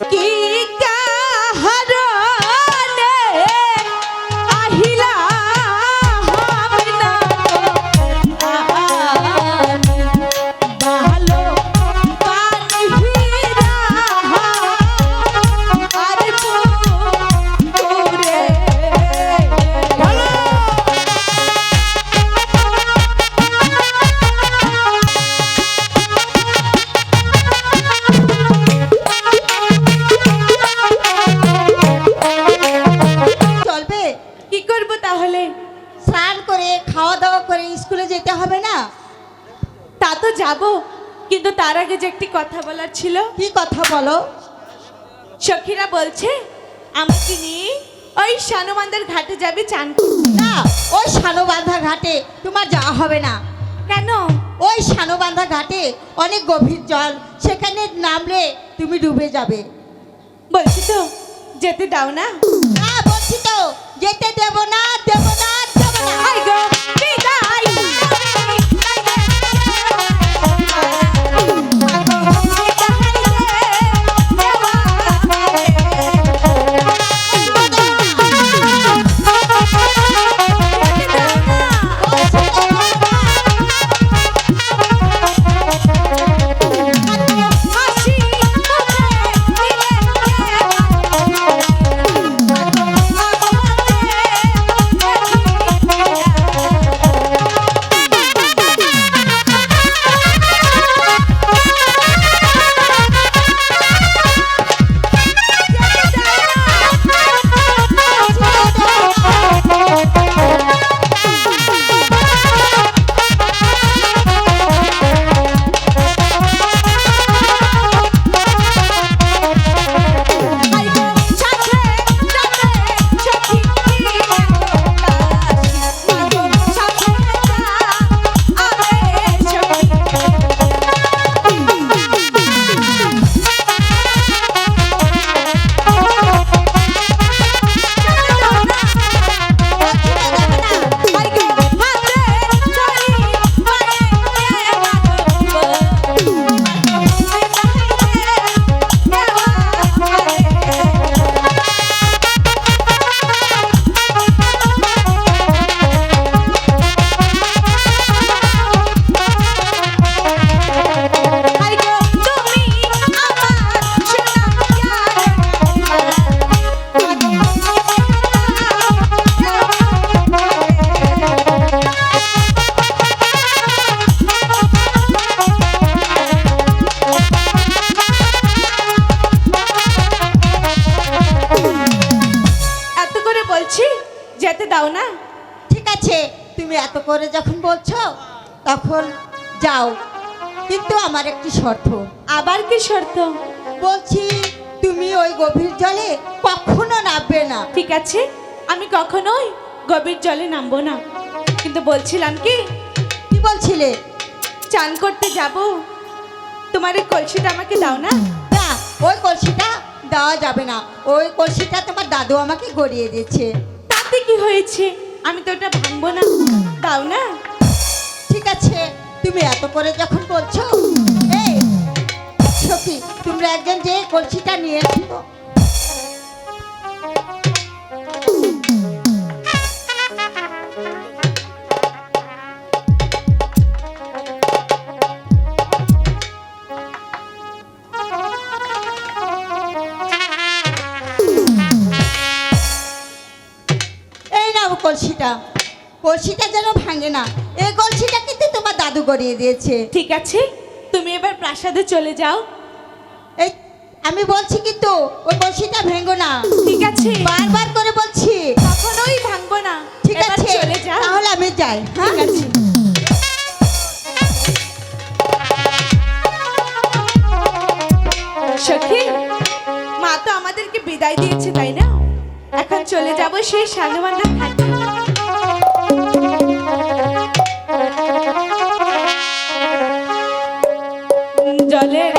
কি বলার কি কথা বলো? সখীরা বলছে আমাকে নিয়ে ওই শানুমান্দার ঘাটে যাবে চান। না ওই শানোবান্ধা ঘাটে তোমার যাওয়া হবে না। কেন? ওই শানোবান্ধা ঘাটে অনেক গভীর জল সেখানে নামলে তুমি ডুবে যাবে। বলছি তো যেতে দাও না। না বলছি তো যেতে দেব না দেব না দেব না। শর্ত আবার কি শর্ত? বলছি তুমি ওই গভীর জলে কখনো নামবে না। ঠিক আছে আমি কখনোই গভীর জলে নামবো না। কিন্তু বলছিলাম কি? কি বলছিলে? চান করতে যাব। তোমার এই কলসিটা আমাকে দাও না? না ওই কলসিটা দেওয়া যাবে না। ওই কলসিটা তোমার দাদু আমাকে গড়িয়ে দিয়েছে। তাতে কি হয়েছে? আমি তো ওটা ভাঙবো না। দাও না। ঠিক আছে তুমি এত করে যখন বলছো সখী তোমরা একজন যে কলসিটা নিয়ে এসো কলসিটা। কলসিটা যেন ভাঙে না। এই কলসিটা কিন্তু তোমার দাদু দিয়েছে। ঠিক আছে, তুমি এবার প্রাসাদে চলে যাও। এই আমি বলছি কিন্তু ওই কলসিটা ভেঙো না। ঠিক আছে। বারবার করে বলছি। কখনোই ভাঙবো না। ঠিক আছে তাহলে আমি যাই হ্যাঁ? ঠিক আছে। সখী মা তো আমাদেরকে বিদায় দিয়েছে তাই না? এখন চলে যাব সেই সানুমান্না ঘাটে জলের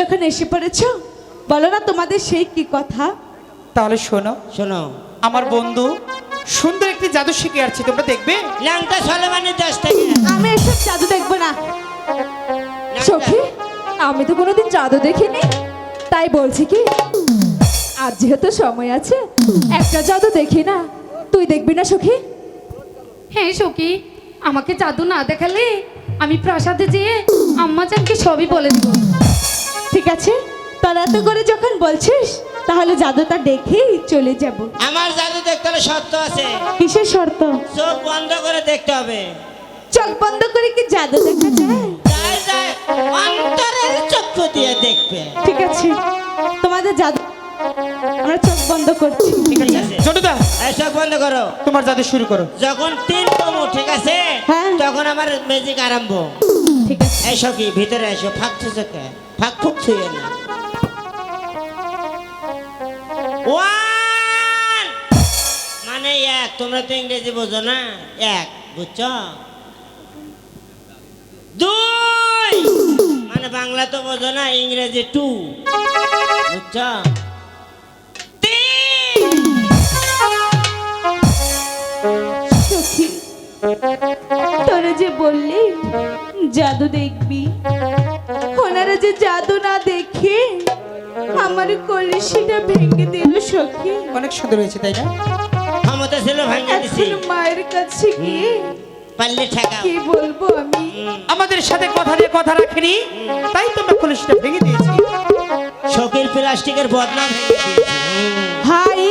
যখন এসে পড়েছো বলো না তোমাদের সেই কি কথা? তাহলে শোনো। শোনো। আমার বন্ধু সুন্দর একটি জাদু শিখে আসছে তোমরা দেখবে? ল্যাংটা সলেমানের দেশ থেকে আমি এসব জাদু দেখব না। সখী আমি তো কোনোদিন জাদু দেখিনি। তাই বলছি কি আজ যেহেতু সময় আছে একটা জাদু দেখি না। তুই দেখবি না সখি? হ্যাঁ সখি আমাকে জাদু না দেখালে আমি প্রাসাদে যেয়ে আম্মাজানকে সবই বলে দিব। ঠিক আছে? তোরা এত করে যখন বলছিস তাহলে জাদুটা দেখেই চলে যাব। আমার জাদু দেখতে হলে সত্য আছে। কিসের শর্ত? চোখ বন্ধ করে দেখতে হবে। চোখ বন্ধ করে কি জাদু দেখা যায়? যাই যাই অন্তরের চক্ষু দিয়ে দেখবে। ঠিক আছে। তোমাদের জাদু আমরা চোখ বন্ধ করছি। ঠিক আছে। ছোটদা এই চোখ বন্ধ করো। তোমার জাদু শুরু করো। যখন তিন কমো ঠিক আছে? হ্যাঁ। তখন আমার ম্যাজিক আরম্ভ। ঠিক আছে। এই সখী ভিতরে এসো ফাঁক চোখে। ফাঁক ফুক ওয়ান মানে এক তোমরা তো ইংরেজি বোঝো না এক বুঝছ দুই মানে বাংলা তো বোঝো না ইংরেজি টু বুঝছ তোরা যে বললি জাদু দেখবি ওনারা যে জাদু না দেখে আমার কলসিটা ভেঙে দিল সখী। অনেক সুন্দর হয়েছে তাই না? ক্ষমতা ছিল দিছি। মায়ের কাছে গিয়ে পারলে ঠেকাও। কি বলব আমি? আমাদের সাথে কথা দিয়ে কথা রাখেনি তাই তোমরা কলসিটা ভেঙে দিয়েছি। শোকের প্লাস্টিকের বদনাম ভেঙে দিয়েছি। হাই!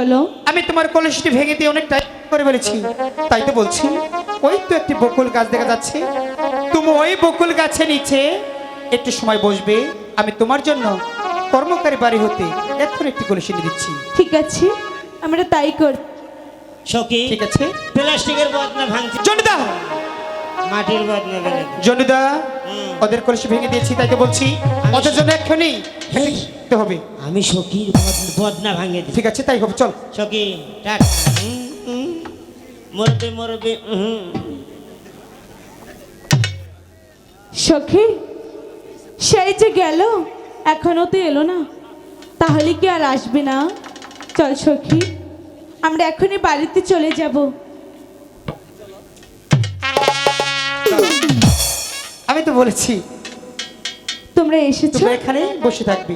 বলো। আমি তোমার কলসিটি ভেঙে দিয়ে অনেক টাইম করে ফেলেছি। তাই তো বলছি ওই তো একটি বকুল গাছ দেখা যাচ্ছে। তুমি ওই বকুল গাছে নিচে একটু সময় বসবে আমি তোমার জন্য কর্মকারী বাড়ি হতে এখন একটি কলসি নিয়ে দিচ্ছি ঠিক আছে আমরা তাই কর সখী ঠিক আছে। প্লাস্টিকের বদনা ভাঙছে। জনিদা! মাটির বদনা ভেঙে জনিদা ওদের কলসি ভেঙে দিয়েছি তাই তো বলছি। ওদের জন্য এক্ষুনি দিতে হবে। আমি সখীর বদ- বদনা ভাঙে ঠিক আছে তাই হবে চল। সখী টাটা। মরবে মরবে সখী সেই যে গেল এখনও তো এলো না। তাহলে কি আর আসবে না? চল সখী আমরা এখনই বাড়িতে চলে যাব। আমি তো বলেছি। তোমরা এসেছ? এখানে বসে থাকবে।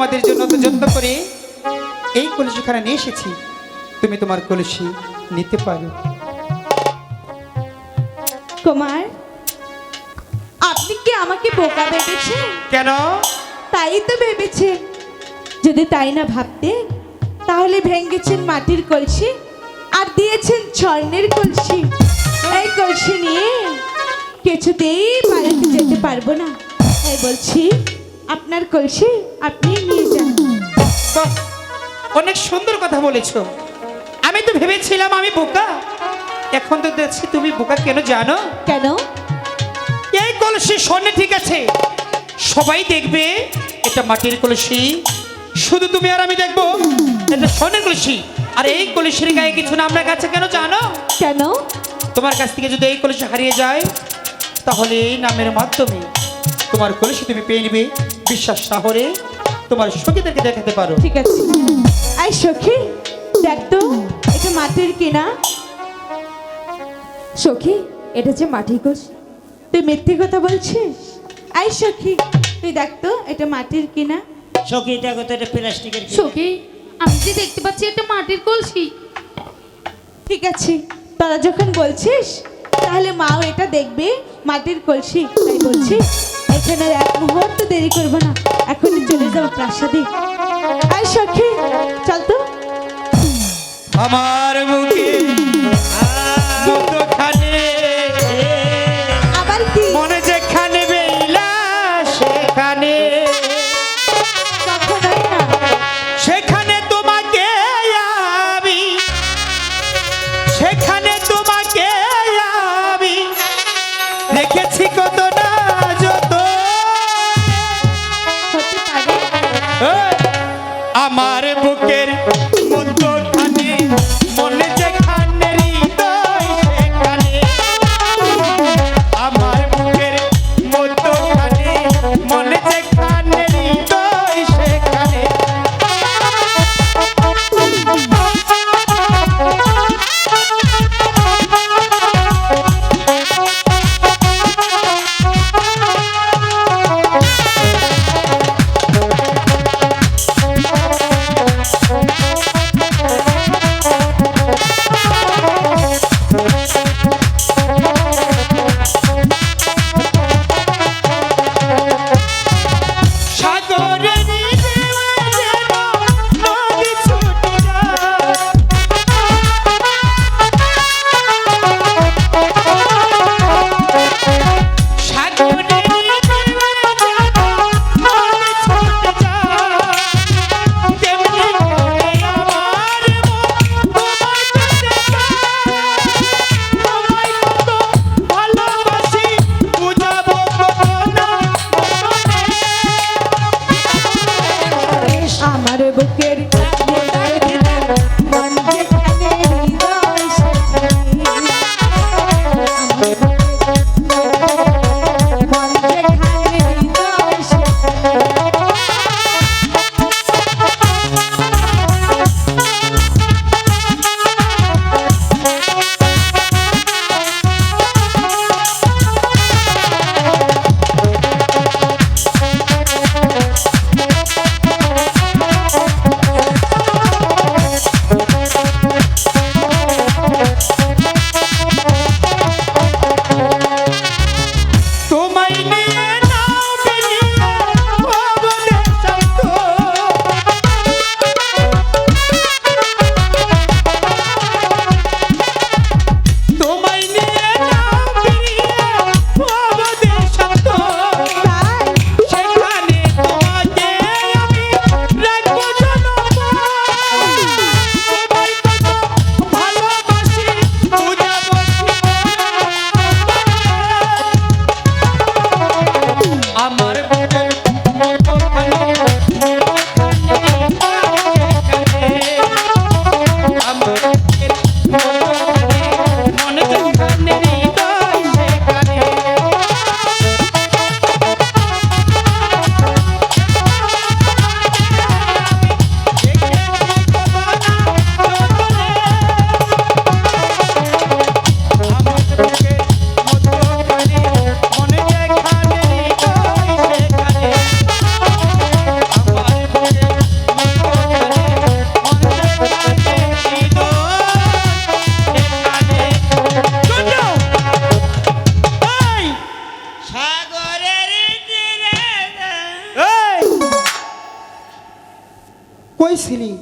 তোমাদের জন্য তো যত্ন করে এই কলসিখানে নিয়ে এসেছি। তুমি তোমার কলসি নিতে পারো। কুমার আপনি কি আমাকে বোকা ভেবেছেন? কেন? তাই তো ভেবেছেন। যদি তাই না ভাবতে তাহলে ভেঙেছেন মাটির কলসি আর দিয়েছেন স্বর্ণের কলসি। এই কলসি নিয়ে কিছুতেই বাড়িতে যেতে পারব না। তাই বলছি আপনার কলসি আপনি নিয়ে যান। অনেক সুন্দর কথা বলেছ। আমি তো ভেবেছিলাম আমি বোকা। এখন তো দেখছি তুমি বোকা কেন জানো? কেন? এই কলসি স্বর্ণে ঠিক আছে। সবাই দেখবে এটা মাটির কলসি। শুধু তুমি আর আমি দেখব এটা স্বর্ণের কলসি। আর এই কলসির গায়ে কিছু না আমরা কাছে কেন জানো? কেন? তোমার কাছ থেকে যদি এই কলসি হারিয়ে যায় তাহলে এই নামের মাধ্যমে তোমার কলসি তুমি পেয়ে নিবে। বিশ্বাস শহরে তোমার সখীদেরকে দেখাতে পারো। ঠিক আছে। আই সখী দেখ তো এটা মাটির কিনা। সখী এটা যে মাটির কলসি। তুই মিথ্যে কথা বলছিস? আই সখী তুই দেখ তো এটা মাটির কিনা। সখী দেখো তো এটা প্লাস্টিকের কি? সখী আমি যে দেখতে পাচ্ছি একটা মাটির কলসি। ঠিক আছে তারা যখন বলছিস তাহলে মাও এটা দেখবে মাটির কলসি তাই বলছি। এখানে আর এক মুহূর্ত দেরি করব না। এখনই চলে যাব প্রাসাদে। আয় সখী, চল তো। আমার বুকে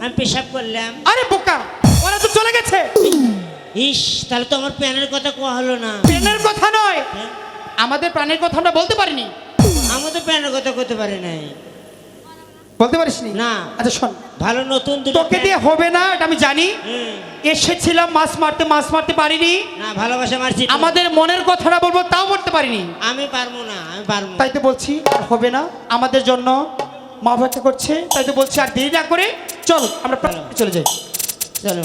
আমি পেশাব করলাম। আরে বোকা ওরা তো চলে গেছে। ইস তাহলে তো আমার প্যানের কথা কোয়া হলো না। প্রাণের কথা নয়। হ্যাঁ? আমাদের প্রাণের কথা আমরা বলতে পারিনি। আমি তো প্যানের কথা করতে পারি নাই। বলতে পারিসনি না। আচ্ছা শোন। ভালো নতুন দুটো তোকে দিয়ে হবে না এটা আমি জানি। এসেছিলাম মাছ মারতে মাছ মারতে পারিনি। না ভালোবাসা মারছি আমাদের মনের কথাটা বলব তাও বলতে পারিনি। আমি পারব না আমি পারব তাই তো বলছি আর হবে না। আমাদের জন্য মা অপেক্ষা করছে, তাই তো বলছি, আর দেরি না করে চল, আমরা চলে যাই। চলো।